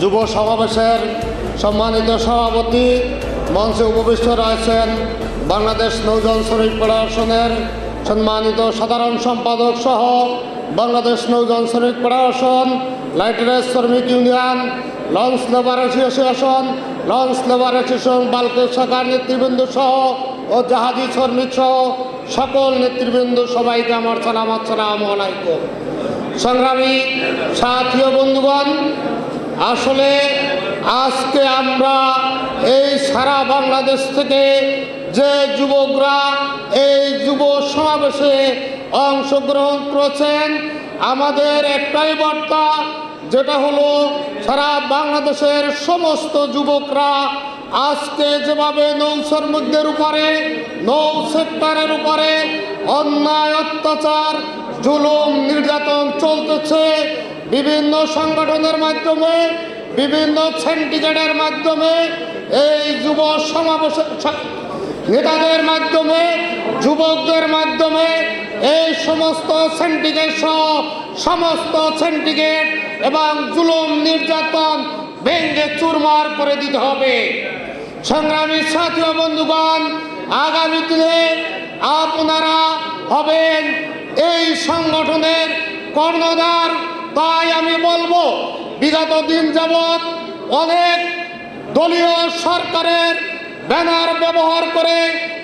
যুব সমাবেশের সম্মানিত সভাপতি মঞ্চে উপবিষ্ট রয়েছেন বাংলাদেশ নৌজন শ্রমিক ফেডারেশনের সম্মানিত সাধারণ সম্পাদক সহ বাংলাদেশ নৌজন শ্রমিক ফেডারেশন লাইটারেস শ্রমিক union, launch labour association, launch labour association বালকের শাখার নেতৃবৃন্দ সহ ও জাহাজি শ্রমিক সহ সকল নেতৃবৃন্দ সবাইকে আমার সালাম, আসসালাম আলাইকুম। সংগ্রামী সাথী বন্ধুগণ আসলে আজকে আমরা এই সারা বাংলাদেশ থেকে যে যুবকরা এই যুব সমাবেশে অংশগ্রহণ করেছেন, আমাদের একটাই বার্তা, যেটা হলো সারা বাংলাদেশের সমস্ত যুবকরা আজকে যেভাবে নৌ শ্রমিকদের উপরে নৌ সেক্টরের উপরে অন্যায় অত্যাচার, জুলুম, নির্যাতন চলতেছে বিভিন্ন সংগঠনের মাধ্যমে, বিভিন্ন সিন্ডিকেটের মাধ্যমে, এই যুব সমাবেশ, নেতাদের মাধ্যমে, যুবকদের মাধ্যমে, এই সমস্ত সিন্ডিকেট সহ সমস্ত সিন্ডিকেট এবং জুলুম নির্যাতন ভেঙ্গে চুরমার করে দিতে হবে। সংগ্রামী সাথী বন্ধুগণ, আগামী দিনে আপনারা হবেন এই সংগঠনের কর্ণধার। তাই আমি বলব, বিগত দিন যাবৎ অনেক দলীয় সরকারের ব্যানার ব্যবহার করে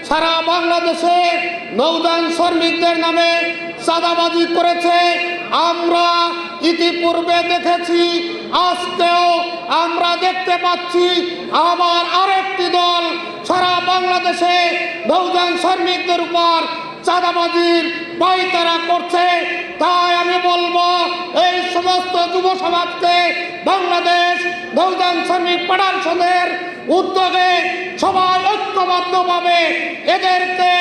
সারা বাংলাদেশে নৌযান শ্রমিকদের নামে চাঁদাবাজি করেছে। আমরা ইতিপূর্বে দেখেছি, আজকেও আমরা দেখতে পাচ্ছি আবার আরেকটি দল সারা বাংলাদেশে নৌযান শ্রমিকদের উপর চাঁদাবাজির পাইতারা করছে। তাই আমি বলব যুব সমাজকে বাংলাদেশ বহুজন শ্রমিক ফেডারেশনের উদ্যোগে সবাই ঐক্যবদ্ধভাবে এদেরকে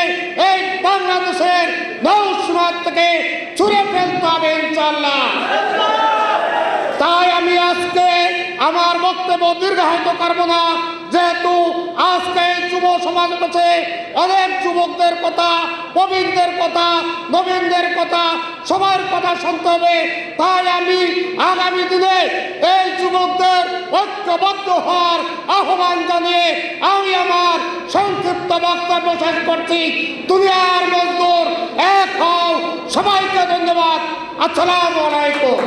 এই বাংলাদেশের নৌ সমাজ থেকে ছুঁড়ে ফেলতে হবে ইনশাল্লাহ তাই আমি আজকে আমার বক্তব্য দীর্ঘায়িত করব না। সমাজ কাছে অনেক যুবকদের কথা, প্রবীণদের কথা, নবীনদের কথা, সবার কথা শুনতে হবে। তাই আমি আগামী দিনে এই যুবকদের ঐক্যবদ্ধ হওয়ার আহ্বান জানিয়ে আমি আমার সংক্ষিপ্ত বক্তব্য শেষ করছি। দুনিয়ার মজদুর, এক হও, সবাইকে ধন্যবাদ। আসসালামু আলাইকুম।